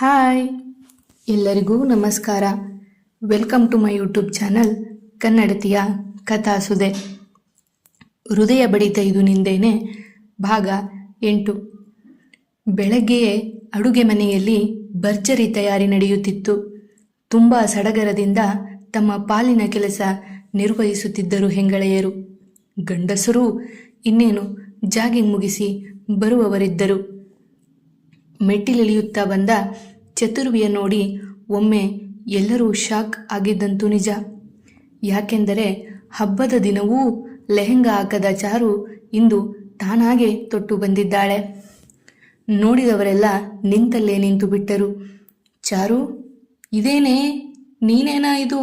Hi, ಎಲ್ಲರಿಗೂ ನಮಸ್ಕಾರ. Welcome to my YouTube channel ಕನ್ನಡತಿಯ ಕಥಾಸುದೆ ಹೃದಯ ಬಡಿತ ಇದು ನಿಂದೇನೆ. ಭಾಗ ಎಂಟು. ಬೆಳಗ್ಗೆಯೇ ಅಡುಗೆ ಮನೆಯಲ್ಲಿ ಭರ್ಜರಿ ತಯಾರಿ ನಡೆಯುತ್ತಿತ್ತು. ತುಂಬ ಸಡಗರದಿಂದ ತಮ್ಮ ಪಾಲಿನ ಕೆಲಸ ನಿರ್ವಹಿಸುತ್ತಿದ್ದರು ಹೆಂಗಳೆಯರು. ಗಂಡಸರು ಇನ್ನೇನು ಜಾಗಿಂಗ್ ಮುಗಿಸಿ ಬರುವವರಿದ್ದರು. ಮೆಟ್ಟಿಲಿಳಿಯುತ್ತಾ ಬಂದ ಚತುರ್ವಿಯ ನೋಡಿ ಒಮ್ಮೆ ಎಲ್ಲರೂ ಶಾಕ್ ಆಗಿದ್ದಂತೂ ನಿಜ. ಯಾಕೆಂದರೆ ಹಬ್ಬದ ದಿನವೂ ಲೆಹೆಂಗಾ ಹಾಕದ ಚಾರು ಇಂದು ತಾನಾಗೆ ತೊಟ್ಟು ಬಂದಿದ್ದಾಳೆ. ನೋಡಿದವರೆಲ್ಲ ನಿಂತಲ್ಲೇ ನಿಂತು ಬಿಟ್ಟರು. ಚಾರು, ಇದೇನೇ, ನೀನೇನಾ ಇದು?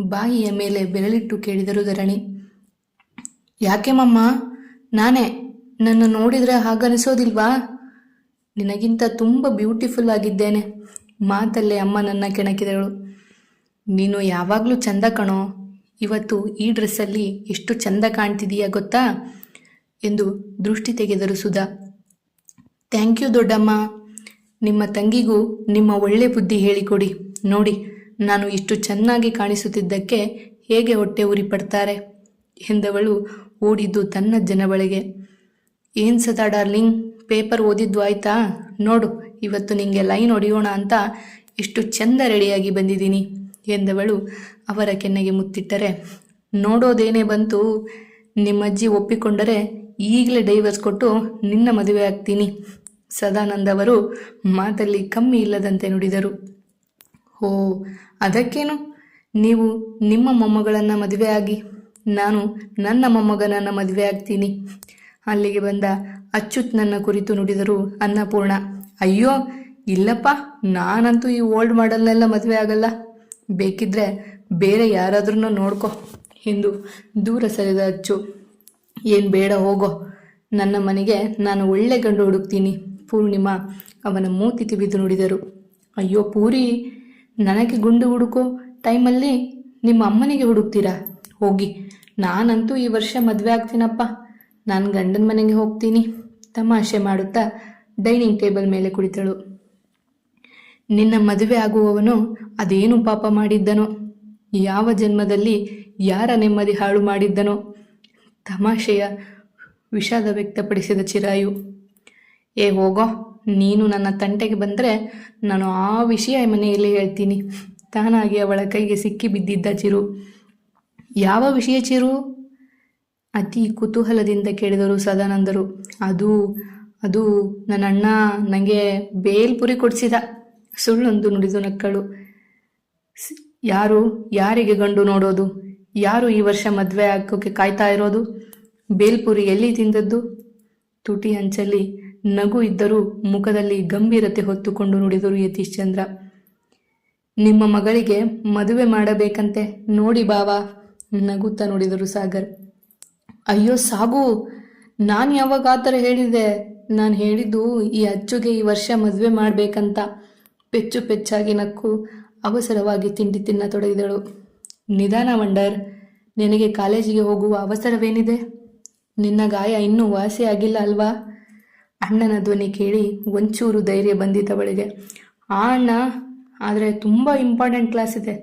ಬಾಯಿಯ ಮೇಲೆ ಬೆರಳಿಟ್ಟು ಕೇಳಿದರು ಧರಣಿ. ಯಾಕೆ ಮಮ್ಮ? ನಾನೇ, ನನ್ನ ನೋಡಿದರೆ ಹಾಗನಿಸೋದಿಲ್ವಾ ನಿನಗಿಂತ ತುಂಬ ಬ್ಯೂಟಿಫುಲ್ ಆಗಿದ್ದೇನೆ. ಮಾತಲ್ಲೇ ಅಮ್ಮ ನನ್ನ ಕೆಣಕಿದಳು. ನೀನು ಯಾವಾಗಲೂ ಚಂದ ಕಣೋ. ಇವತ್ತು ಈ ಡ್ರೆಸ್ಸಲ್ಲಿ ಎಷ್ಟು ಚಂದ ಕಾಣ್ತಿದೀಯಾ ಗೊತ್ತಾ? ಎಂದು ದೃಷ್ಟಿ ತೆಗೆದರು ಸುಧಾ. ಥ್ಯಾಂಕ್ ಯು ದೊಡ್ಡಮ್ಮ. ನಿಮ್ಮ ತಂಗಿಗೂ ನಿಮ್ಮ ಒಳ್ಳೆ ಬುದ್ಧಿ ಹೇಳಿಕೊಡಿ. ನೋಡಿ, ನಾನು ಇಷ್ಟು ಚೆನ್ನಾಗಿ ಕಾಣಿಸುತ್ತಿದ್ದಕ್ಕೆ ಹೇಗೆ ಹೊಟ್ಟೆ ಉರಿ ಪಡ್ತಾರೆ ಎಂದವಳು ಓಡಿದ್ದು ತನ್ನ ಜನ ಬಳಿಗೆ. ಏನ್ ಸದಾ ಡಾರ್ಲಿಂಗ್? ಪೇಪರ್ ಓದಿದ್ದು ಆಯ್ತಾ? ನೋಡು, ಇವತ್ತು ನಿಂಗೆ ಲೈನ್ ಹೊಡೆಯೋಣ ಅಂತ ಇಷ್ಟು ಚಂದ ರೆಡಿಯಾಗಿ ಬಂದಿದ್ದೀನಿ ಎಂದವಳು ಅವರ ಕೆನ್ನೆಗೆ ಮುತ್ತಿಟ್ಟರೆ. ನೋಡೋದೇನೇ ಬಂತು, ನಿಮ್ಮಜ್ಜಿ ಒಪ್ಪಿಕೊಂಡರೆ ಈಗಲೇ ಡೈವರ್ಸ್ ಕೊಟ್ಟು ನಿನ್ನ ಮದುವೆ ಆಗ್ತೀನಿ. ಸದಾನಂದ ಅವರು ಮಾತಲ್ಲಿ ಕಮ್ಮಿ ಇಲ್ಲದಂತೆ ನುಡಿದರು. ಓ ಅದಕ್ಕೇನು? ನೀವು ನಿಮ್ಮ ಮೊಮ್ಮಗಳನ್ನು ಮದುವೆ ಆಗಿ, ನಾನು ನನ್ನ ಮೊಮ್ಮಗನನ್ನು ಮದುವೆ ಆಗ್ತೀನಿ. ಅಲ್ಲಿಗೆ ಬಂದ ಅಚ್ಯುತ್ ನನ್ನ ಕುರಿತು ನುಡಿದರು ಅನ್ನಪೂರ್ಣ. ಅಯ್ಯೋ, ಇಲ್ಲಪ್ಪ, ನಾನಂತೂ ಈ ಓಲ್ಡ್ ಮಾಡಲ್ನೆಲ್ಲ ಮದುವೆ ಆಗಲ್ಲ. ಬೇಕಿದ್ರೆ ಬೇರೆ ಯಾರಾದ್ರೂ ನೋಡ್ಕೊ, ಎಂದು ದೂರ ಸರಿದ ಅಚ್ಚು. ಏನು ಬೇಡ, ಹೋಗೋ. ನನ್ನ ಮನೆಗೆ ನಾನು ಒಳ್ಳೆ ಗಂಡು ಹುಡುಕ್ತೀನಿ, ಪೂರ್ಣಿಮಾ ಅವನ ಮೂತಿ ತಿಬಿದು ನುಡಿದರು. ಅಯ್ಯೋ, ಪೂರಿ, ನನಗೆ ಗುಂಡು ಹುಡುಕೋ ಟೈಮಲ್ಲಿ ನಿಮ್ಮ ಅಮ್ಮನಿಗೆ ಹುಡುಕ್ತೀರಾ? ಹೋಗಿ, ನಾನಂತೂ ಈ ವರ್ಷ ಮದುವೆ ಆಗ್ತೀನಪ್ಪ. ನಾನು ಗಂಡನ ಮನೆಗೆ ಹೋಗ್ತೀನಿ. ತಮಾಷೆ ಮಾಡುತ್ತಾ ಡೈನಿಂಗ್ ಟೇಬಲ್ ಮೇಲೆ ಕುಳಿತಳು. ನಿನ್ನ ಮದುವೆ ಆಗುವವನು ಅದೇನು ಪಾಪ ಮಾಡಿದ್ದನೋ? ಯಾವ ಜನ್ಮದಲ್ಲಿ ಯಾರ ನೆಮ್ಮದಿ ಹಾಳು ಮಾಡಿದ್ದನೋ? ತಮಾಷೆಯ ವಿಷಾದ ವ್ಯಕ್ತಪಡಿಸಿದ ಚಿರಾಯು. ಏ ಹೋಗೋ, ನೀನು ನನ್ನ ತಂಟೆಗೆ ಬಂದರೆ ನಾನು ಆ ವಿಷಯ ಮನೆಯಲ್ಲಿ ಹೇಳ್ತೀನಿ. ತಾನಾಗಿ ಅವಳ ಕೈಗೆ ಸಿಕ್ಕಿ ಬಿದ್ದಿದ್ದ ಚಿರು. ಯಾವ ವಿಷಯ ಚಿರು? ಅತಿ ಕುತೂಹಲದಿಂದ ಕೇಳಿದರು ಸದಾನಂದರು. ಅದು ಅದು ನನ್ನ ಅಣ್ಣ ನನಗೆ ಬೇಲ್ಪುರಿ ಕೊಡಿಸಿದ. ಸುಳ್ಳೊಂದು ನುಡಿದು ನಕ್ಕಳು. ಯಾರು, ಯಾರಿಗೆ ಗಂಡು ನೋಡೋದು? ಯಾರು ಈ ವರ್ಷ ಮದುವೆ ಆಗೋಕ್ಕೆ ಕಾಯ್ತಾ ಇರೋದು? ಬೇಲ್ಪುರಿ ಎಲ್ಲಿ ತಿಂದದ್ದು? ತುಟಿ ಅಂಚಲ್ಲಿ ನಗು ಇದ್ದರೂ ಮುಖದಲ್ಲಿ ಗಂಭೀರತೆ ಹೊತ್ತುಕೊಂಡು ನುಡಿದರು ಯತೀಶ್ ಚಂದ್ರ ನಿಮ್ಮ ಮಗಳಿಗೆ ಮದುವೆ ಮಾಡಬೇಕಂತೆ. ನೋಡಿ ಬಾವಾ, ನಗುತ್ತಾ ನುಡಿದರು ಸಾಗರ್. ಅಯ್ಯೋ ಸಾಗು, ನಾನು ಯಾವಾಗ ಆ ಥರ ಹೇಳಿದೆ, ನಾನು ಹೇಳಿದ್ದು ಈ ಅಚ್ಚುಗೆ ಈ ವರ್ಷ ಮದುವೆ ಮಾಡಬೇಕಂತ. ಪೆಚ್ಚು ಪೆಚ್ಚಾಗಿ ನಕ್ಕು ಅವಸರವಾಗಿ ತಿಂಡಿ ತಿನ್ನತೊಡಗಿದಳು ನಿಧಾನ ವಂಡರ್ ನಿನಗೆ ಕಾಲೇಜಿಗೆ ಹೋಗುವ ಅವಸರವೇನಿದೆ? ನಿನ್ನ ಗಾಯ ಇನ್ನೂ ವಾಸಿ ಆಗಿಲ್ಲ ಅಲ್ವಾ? ಅಣ್ಣನ ಧ್ವನಿ ಕೇಳಿ ಒಂಚೂರು ಧೈರ್ಯ ಬಂದಿದ್ದವಳಿಗೆ ಆ ಅಣ್ಣ, ಆದರೆ ತುಂಬ ಇಂಪಾರ್ಟೆಂಟ್ ಕ್ಲಾಸ್ ಇದೆ.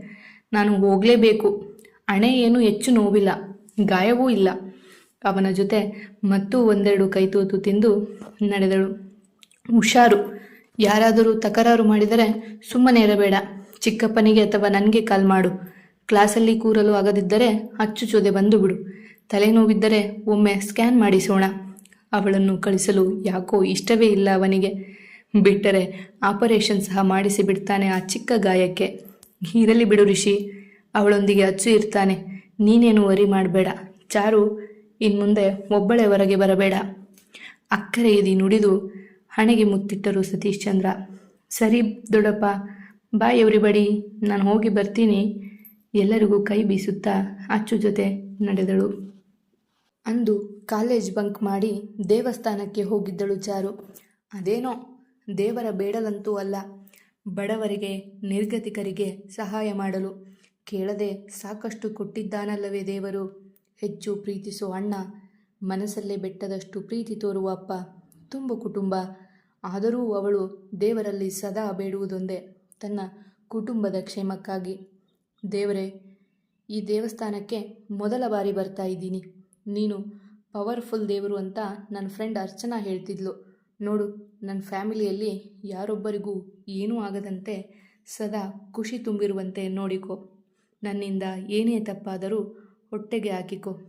ನಾನು ಹೋಗಲೇಬೇಕು. ಹಣೆ ಏನು ಹೆಚ್ಚು ನೋವಿಲ್ಲ. ಗಾಯವೂ ಇಲ್ಲ. ಅವನ ಜೊತೆ ಮತ್ತೂ ಒಂದೆರಡು ಕೈತೂತು ತಿಂದು ನಡೆದಳು. ಹುಷಾರು. ಯಾರಾದರೂ ತಕರಾರು ಮಾಡಿದರೆ ಸುಮ್ಮನೆ ಇರಬೇಡ. ಚಿಕ್ಕಪ್ಪನಿಗೆ ಅಥವಾ ನನಗೆ ಕಾಲ್ ಮಾಡು. ಕ್ಲಾಸಲ್ಲಿ ಕೂರಲು ಆಗದಿದ್ದರೆ ಅಚ್ಚು ಚೋದೆ ಬಂದು ಬಿಡು. ತಲೆನೋವಿದ್ದರೆ ಒಮ್ಮೆ ಸ್ಕ್ಯಾನ್ ಮಾಡಿಸೋಣ. ಅವಳನ್ನು ಕಳಿಸಲು ಯಾಕೋ ಇಷ್ಟವೇ ಇಲ್ಲ ಅವನಿಗೆ. ಬಿಟ್ಟರೆ ಆಪರೇಷನ್ ಸಹ ಮಾಡಿಸಿ ಬಿಡ್ತಾನೆ ಆ ಚಿಕ್ಕ ಗಾಯಕ್ಕೆ. ಇರಲಿ ಬಿಡು ರಿಷಿ. ಅವಳೊಂದಿಗೆ ಅಚ್ಚು ಇರ್ತಾನೆ. ನೀನೇನು ವರಿ ಮಾಡಬೇಡ. ಚಾರು ಇನ್ಮುಂದೆ ಒಬ್ಬಳೆ ಹೊರಗೆ ಬರಬೇಡ. ಅಕ್ಕರೆ ಇದಿ ನುಡಿದು ಹಣೆಗೆ ಮುತ್ತಿಟ್ಟರು ಸತೀಶ್ ಚಂದ್ರ ಸರಿ ದೊಡ್ಡಪ್ಪ ಬಾಯ್ ಎವ್ರಿಬಡಿ ನಾನು ಹೋಗಿ ಬರ್ತೀನಿ. ಎಲ್ಲರಿಗೂ ಕೈ ಬೀಸುತ್ತಾ ಅಚ್ಚು ಜೊತೆ ನಡೆದಳು. ಅಂದು ಕಾಲೇಜ್ ಬಂಕ್ ಮಾಡಿ ದೇವಸ್ಥಾನಕ್ಕೆ ಹೋಗಿದ್ದಳು ಚಾರು. ಅದೇನೋ ದೇವರ ಬೇಡಲಂತೂ ಅಲ್ಲ, ಬಡವರಿಗೆ, ನಿರ್ಗತಿಕರಿಗೆ ಸಹಾಯ ಮಾಡಲು. ಕೇಳದೆ ಸಾಕಷ್ಟು ಕೊಟ್ಟಿದ್ದಾನಲ್ಲವೇ ದೇವರು? ಹೆಚ್ಚು ಪ್ರೀತಿಸೋ ಅಣ್ಣ, ಮನಸ್ಸಲ್ಲೇ ಬೆಟ್ಟದಷ್ಟು ಪ್ರೀತಿ ತೋರುವ ಅಪ್ಪ, ತುಂಬ ಕುಟುಂಬ. ಆದರೂ ಅವಳು ದೇವರಲ್ಲಿ ಸದಾ ಬೇಡುವುದೊಂದೇ ತನ್ನ ಕುಟುಂಬದ ಕ್ಷೇಮಕ್ಕಾಗಿ. ದೇವರೇ, ಈ ದೇವಸ್ಥಾನಕ್ಕೆ ಮೊದಲ ಬಾರಿ ಬರ್ತಾ ಇದ್ದೀನಿ. ನೀನು ಪವರ್ಫುಲ್ ದೇವರು ಅಂತ ನನ್ನ ಫ್ರೆಂಡ್ ಅರ್ಚನಾ ಹೇಳ್ತಿದ್ಲು. ನೋಡು ನನ್ನ ಫ್ಯಾಮಿಲಿಯಲ್ಲಿ ಯಾರೊಬ್ಬರಿಗೂ ಏನೂ ಆಗದಂತೆ ಸದಾ ಖುಷಿ ತುಂಬಿರುವಂತೆ ನೋಡಿಕೊ. ನನ್ನಿಂದ ಏನೇ ತಪ್ಪಾದರೂ ಹೊಟ್ಟೆಗೆ ಹಾಕಿಕೊ.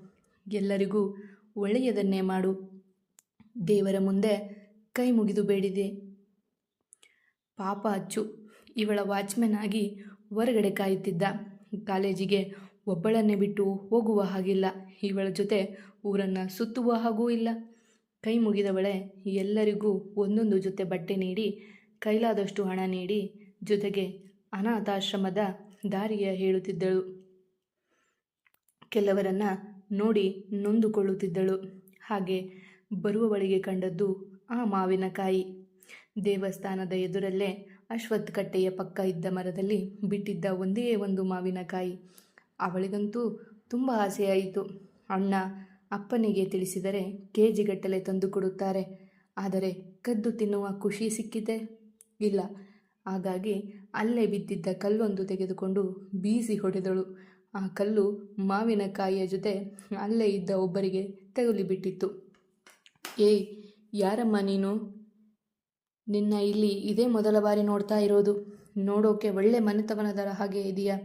ಎಲ್ಲರಿಗೂ ಒಳ್ಳೆಯದನ್ನೇ ಮಾಡು. ದೇವರ ಮುಂದೆ ಕೈ ಮುಗಿದು ಬೇಡಿದೆ. ಪಾಪ ಅಚ್ಚು. ಇವಳ ವಾಚ್ಮೆನ್ ಆಗಿ ಹೊರಗಡೆ ಕಾಯುತ್ತಿದ್ದ. ಕಾಲೇಜಿಗೆ ಒಬ್ಬಳನ್ನೇ ಬಿಟ್ಟು ಹೋಗುವ ಹಾಗಿಲ್ಲ. ಇವಳ ಜೊತೆ ಊರನ್ನು ಸುತ್ತುವ ಹಾಗೂ ಇಲ್ಲ. ಕೈ ಮುಗಿದವಳೆ ಎಲ್ಲರಿಗೂ ಒಂದೊಂದು ಜೊತೆ ಬಟ್ಟೆ ನೀಡಿ, ಕೈಲಾದಷ್ಟು ಹಣ ನೀಡಿ ಜೊತೆಗೆ ಅನಾಥಾಶ್ರಮದ ದಾರಿಯ ಹೇಳುತ್ತಿದ್ದಳು. ಕೆಲವರನ್ನ ನೋಡಿ ನೊಂದುಕೊಳ್ಳುತ್ತಿದ್ದಳು. ಹಾಗೆ ಬರುವವಳಿಗೆ ಕಂಡದ್ದು ಆ ಮಾವಿನಕಾಯಿ. ದೇವಸ್ಥಾನದ ಎದುರಲ್ಲೇ ಅಶ್ವತ್ಥ ಕಟ್ಟೆಯ ಪಕ್ಕ ಇದ್ದ ಮರದಲ್ಲಿ ಬಿಟ್ಟಿದ್ದ ಒಂದೇ ಒಂದು ಮಾವಿನಕಾಯಿ. ಅವಳಿಗಂತೂ ತುಂಬ ಆಸೆಯಾಯಿತು. ಅಣ್ಣ ಅಪ್ಪನಿಗೆ ತಿಳಿಸಿದರೆ ಕೆ ಜಿಗಟ್ಟಲೆ ತಂದು ಕೊಡುತ್ತಾರೆ. ಆದರೆ ಕದ್ದು ತಿನ್ನುವ ಖುಷಿ ಸಿಕ್ಕಿದೆ ಇಲ್ಲ. ಹಾಗಾಗಿ ಅಲ್ಲೇ ಬಿದ್ದಿದ್ದ ಕಲ್ಲೊಂದು ತೆಗೆದುಕೊಂಡು ಬೀಸಿ ಹೊಡೆದಳು. ಆ ಕಲ್ಲು ಮಾವಿನಕಾಯಿಯ ಜೊತೆ ಅಲ್ಲೇ ಇದ್ದ ಒಬ್ಬರಿಗೆ ತಗುಲಿಬಿಟ್ಟಿತ್ತು. ಏ ಯಾರಮ್ಮ ನೀನು? ನಿನ್ನ ಇಲ್ಲಿ ಇದೇ ಮೊದಲ ಬಾರಿ ನೋಡ್ತಾ ಇರೋದು. ನೋಡೋಕೆ ಒಳ್ಳೆ ಮನೆತವನದರ ಹಾಗೆ ಇದೆಯಾ.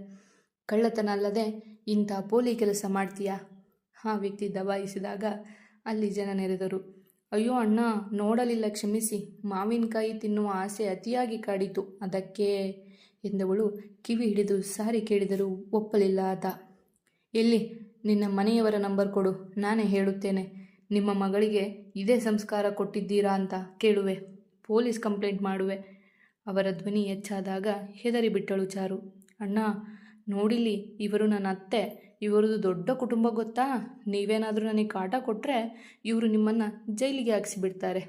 ಕಳ್ಳತನ ಅಲ್ಲದೆ ಇಂಥ ಪೋಲಿ ಕೆಲಸ ಮಾಡ್ತೀಯಾ? ಆ ವ್ಯಕ್ತಿ ದಬಾಯಿಸಿದಾಗ ಅಲ್ಲಿ ಜನ ನೆರೆದರು. ಅಯ್ಯೋ ಅಣ್ಣ, ನೋಡಲಿಲ್ಲ, ಕ್ಷಮಿಸಿ. ಮಾವಿನಕಾಯಿ ತಿನ್ನುವ ಆಸೆ ಅತಿಯಾಗಿ ಕಾಡಿತು. ಅದಕ್ಕೆ ಎಂದವಳು ಕಿವಿ ಹಿಡಿದು ಸಾರಿ ಕೇಳಿದರೂ ಒಪ್ಪಲಿಲ್ಲ ಆತ ಎಲ್ಲಿ, ನಿನ್ನ ಮನೆಯವರ ನಂಬರ್ ಕೊಡು, ನಾನೇ ಹೇಳುತ್ತೇನೆ. ನಿಮ್ಮ ಮಗಳಿಗೆ ಇದೇ ಸಂಸ್ಕಾರ ಕೊಟ್ಟಿದ್ದೀರಾ ಅಂತ ಕೇಳುವೆ. ಪೊಲೀಸ್ ಕಂಪ್ಲೇಂಟ್ ಮಾಡುವೆ. ಅವರ ಧ್ವನಿ ಹೆಚ್ಚಾದಾಗ ಹೆದರಿಬಿಟ್ಟಳು ಚಾರು. ಅಣ್ಣ, ನೋಡಿಲಿ, ಇವರು ನನ್ನ ಅತ್ತೆ. ಇವರದು ದೊಡ್ಡ ಕುಟುಂಬ ಗೊತ್ತಾ? ನೀವೇನಾದರೂ ನನಗೆ ಕಾಟ ಕೊಟ್ಟರೆ ಇವರು ನಿಮ್ಮನ್ನು ಜೈಲಿಗೆ ಹಾಕಿಸಿಬಿಡ್ತಾರೆ.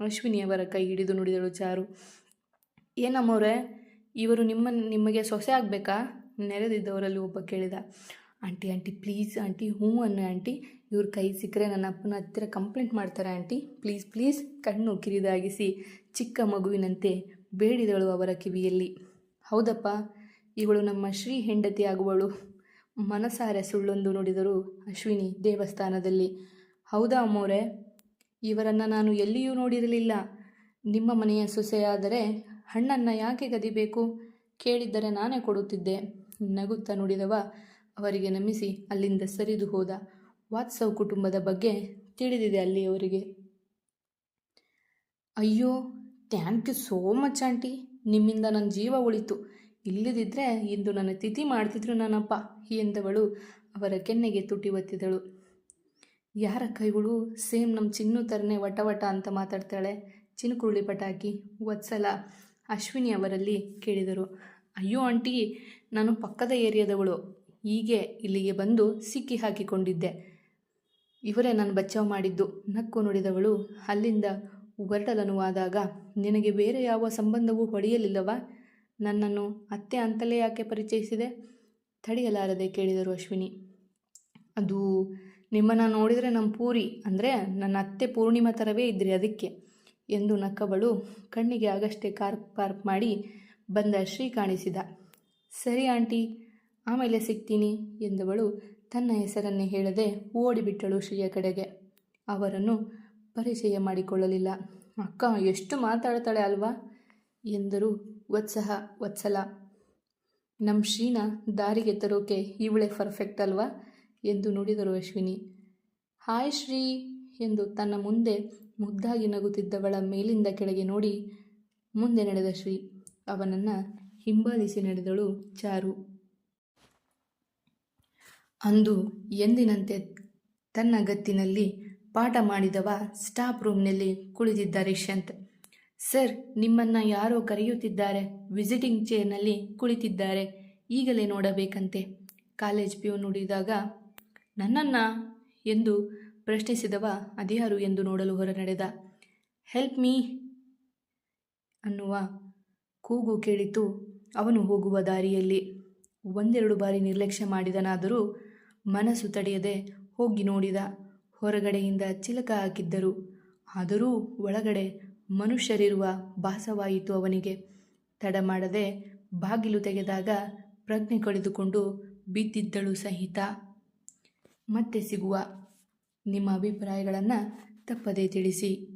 ಅಶ್ವಿನಿಯವರ ಕೈ ಹಿಡಿದು ನುಡಿದಳು ಚಾರು. ಏನಮ್ಮವ್ರೆ ಇವರು ನಿಮ್ಮ ನಿಮಗೆ ಸೊಸೆ ಆಗಬೇಕಾ? ನೆರೆದಿದ್ದವರಲ್ಲಿ ಒಬ್ಬ ಕೇಳಿದ, ಆಂಟಿ ಆಂಟಿ, ಪ್ಲೀಸ್ ಆಂಟಿ, ಹ್ಞೂ ಅನ್ನೋ ಆಂಟಿ. ಇವ್ರ ಕೈ ಸಿಕ್ಕರೆ ನನ್ನ ಅಪ್ಪನ ಹತ್ತಿರ ಕಂಪ್ಲೇಂಟ್ ಮಾಡ್ತಾರೆ ಆಂಟಿ. ಪ್ಲೀಸ್ ಪ್ಲೀಸ್ ಕಣ್ಣು ಕಿರಿದಾಗಿಸಿ. ಚಿಕ್ಕ ಮಗುವಿನಂತೆ ಬೇಡಿದಳು ಅವರ ಕಿವಿಯಲ್ಲಿ. ಹೌದಪ್ಪ, ಇವಳು ನಮ್ಮ ಶ್ರೀ ಹೆಂಡತಿ ಆಗುವಳು. ಮನಸಾರೆ ಸುಳ್ಳೊಂದು ನುಡಿದರು ಅಶ್ವಿನಿ ದೇವಸ್ಥಾನದಲ್ಲಿ. ಹೌದಾ ಅಮ್ಮೋರೆ, ಇವರನ್ನು ನಾನು ಎಲ್ಲಿಯೂ ನೋಡಿರಲಿಲ್ಲ. ನಿಮ್ಮ ಮನೆಯ ಸೊಸೆಯಾದರೆ ಹಣ್ಣನ್ನು ಯಾಕೆ ಗದಿಬೇಕು? ಕೇಳಿದ್ದರೆ ನಾನೇ ಕೊಡುತ್ತಿದ್ದೆ. ನಗುತ್ತಾ ನುಡಿದವ ಅವರಿಗೆ ನಮಿಸಿ ಅಲ್ಲಿಂದ ಸರಿದು ಹೋದ. ವಾತ್ಸವ್ ಕುಟುಂಬದ ಬಗ್ಗೆ ತಿಳಿದಿದೆ ಅಲ್ಲಿಯವರಿಗೆ ಅಯ್ಯೋ, thank you so much aunty. ನಿಮ್ಮಿಂದ ನನ್ನ ಜೀವ ಉಳಿತು. ಇಲ್ಲದಿದ್ದರೆ ಇಂದು ನನ್ನ ತಿಥಿ ಮಾಡ್ತಿದ್ರು ನನ್ನಪ್ಪ ಎಂದವಳು ಅವರ ಕೆನ್ನೆಗೆ ತುಟಿ ಒತ್ತಿದಳು. ಯಾರ ಕೈಗಳು? ಸೇಮ್ ನಮ್ಮ ಚಿನ್ನು ಥರನೇ ವಟ ವಟ ಅಂತ ಮಾತಾಡ್ತಾಳೆ. ಚಿನುಕುರುಳಿ ಪಟಾಕಿ ವತ್ಸಲ ಅಶ್ವಿನಿ ಅವರಲ್ಲಿ ಕೇಳಿದರು. ಅಯ್ಯೋ ಆಂಟಿ, ನಾನು ಪಕ್ಕದ ಏರಿಯಾದವಳು. ಹೀಗೆ ಇಲ್ಲಿಗೆ ಬಂದು ಸಿಕ್ಕಿ ಹಾಕಿಕೊಂಡಿದ್ದೆ. ಇವರೇ ನಾನು ಬಚಾವ್ ಮಾಡಿದ್ದು. ನಕ್ಕು ನುಡಿದವಳು. ಅಲ್ಲಿಂದ ಹೊರಟಲನುವಾದಾಗ ನಿನಗೆ ಬೇರೆ ಯಾವ ಸಂಬಂಧವೂ ಹೊಡೆಯಲಿಲ್ಲವಾ? ನನ್ನನ್ನು ಅತ್ತೆ ಅಂತಲೇ ಯಾಕೆ ಪರಿಚಯಿಸಿದೆ? ತಡೆಯಲಾರದೆ ಕೇಳಿದರು ಅಶ್ವಿನಿ. ಅದು ನಿಮ್ಮನ್ನು ನೋಡಿದರೆ ನಮ್ಮ ಪೂರಿ. ಅಂದರೆ ನನ್ನ ಅತ್ತೆ ಪೂರ್ಣಿಮಾ ಥರವೇ ಇದ್ರಿ ಅದಕ್ಕೆ. ಎಂದು ನಕ್ಕವಳು ಕಣ್ಣಿಗೆ ಆಗಷ್ಟೇ ಕಾರ್ಪ್ ಪಾರ್ಕ್ ಮಾಡಿ ಬಂದ ಶ್ರೀ ಕಾಣಿಸಿದ. ಸರಿ ಆಂಟಿ, ಆಮೇಲೆ ಸಿಗ್ತೀನಿ ಎಂದವಳು ತನ್ನ ಹೆಸರನ್ನೇ ಹೇಳದೆ ಓಡಿಬಿಟ್ಟಳು ಶ್ರೀಯ ಕಡೆಗೆ. ಅವರನ್ನು ಪರಿಚಯ ಮಾಡಿಕೊಳ್ಳಲಿಲ್ಲ. ಅಕ್ಕ, ಎಷ್ಟು ಮಾತಾಡ್ತಾಳೆ ಅಲ್ವಾ? ಎಂದರು ವತ್ಸಹ, ವತ್ಸಲ. ನಮ್ಮ ಶ್ರೀನ ದಾರಿಗೆ ತರೋಕೆ ಇವಳೆ ಪರ್ಫೆಕ್ಟ್ ಅಲ್ವಾ? ಎಂದು ನುಡಿದರು ಅಶ್ವಿನಿ. ಹಾಯ್ ಶ್ರೀ ಎಂದು ತನ್ನ ಮುಂದೆ ಮುದ್ದಾಗಿ ನಗುತ್ತಿದ್ದವಳ ಮೇಲಿಂದ ಕೆಳಗೆ ನೋಡಿ ಮುಂದೆ ನಡೆದ ಶ್ರೀ. ಅವನನ್ನು ಹಿಂಬಾಲಿಸಿ ನಡೆದಳು ಚಾರು. ಅಂದು ಎಂದಿನಂತೆ ತನ್ನ ಗತ್ತಿನಲ್ಲಿ ಪಾಠ ಮಾಡಿದವ ಸ್ಟಾಫ್ ರೂಮ್ನಲ್ಲಿ ಕುಳಿತಿದ್ದ ರಿಷ್ಯಂತ್ ಸರ್, ನಿಮ್ಮನ್ನು ಯಾರೋ ಕರೆಯುತ್ತಿದ್ದಾರೆ, ವಿಸಿಟಿಂಗ್ ಚೇರ್ನಲ್ಲಿ ಕುಳಿತಿದ್ದಾರೆ, ಈಗಲೇ ನೋಡಬೇಕಂತೆ. ಕಾಲೇಜ್ ಪ್ಯೂ ನುಡಿದಾಗ, ನನ್ನನ್ನು ಎಂದು ಪ್ರಶ್ನಿಸಿದವ ಅದ್ಯಾರು ಎಂದು ನೋಡಲು ಹೊರ ನಡೆದ. ಹೆಲ್ಪ್ ಮೀ ಅನ್ನುವ ಕೂಗು ಕೇಳಿತು. ಅವನು ಹೋಗುವ ದಾರಿಯಲ್ಲಿ ಒಂದೆರಡು ಬಾರಿ ನಿರ್ಲಕ್ಷ್ಯ ಮಾಡಿದನಾದರೂ ಮನಸ್ಸು ತಡೆಯದೆ ಹೋಗಿ ನೋಡಿದ. ಹೊರಗಡೆಯಿಂದ ಚಿಲಕ ಹಾಕಿದ್ದರು. ಆದರೂ ಒಳಗಡೆ ಮನುಷ್ಯರಿರುವ ಭಾಸವಾಯಿತು ಅವನಿಗೆ. ತಡ ಮಾಡದೆ ಬಾಗಿಲು ತೆಗೆದಾಗ ಪ್ರಜ್ಞೆ ಕಳೆದುಕೊಂಡು ಬಿದ್ದಿದ್ದಳು ಸಹಿತ. ಮತ್ತೆ ಸಿಗುವ ನಿಮ್ಮ ಅಭಿಪ್ರಾಯಗಳನ್ನು ತಪ್ಪದೇ ತಿಳಿಸಿ.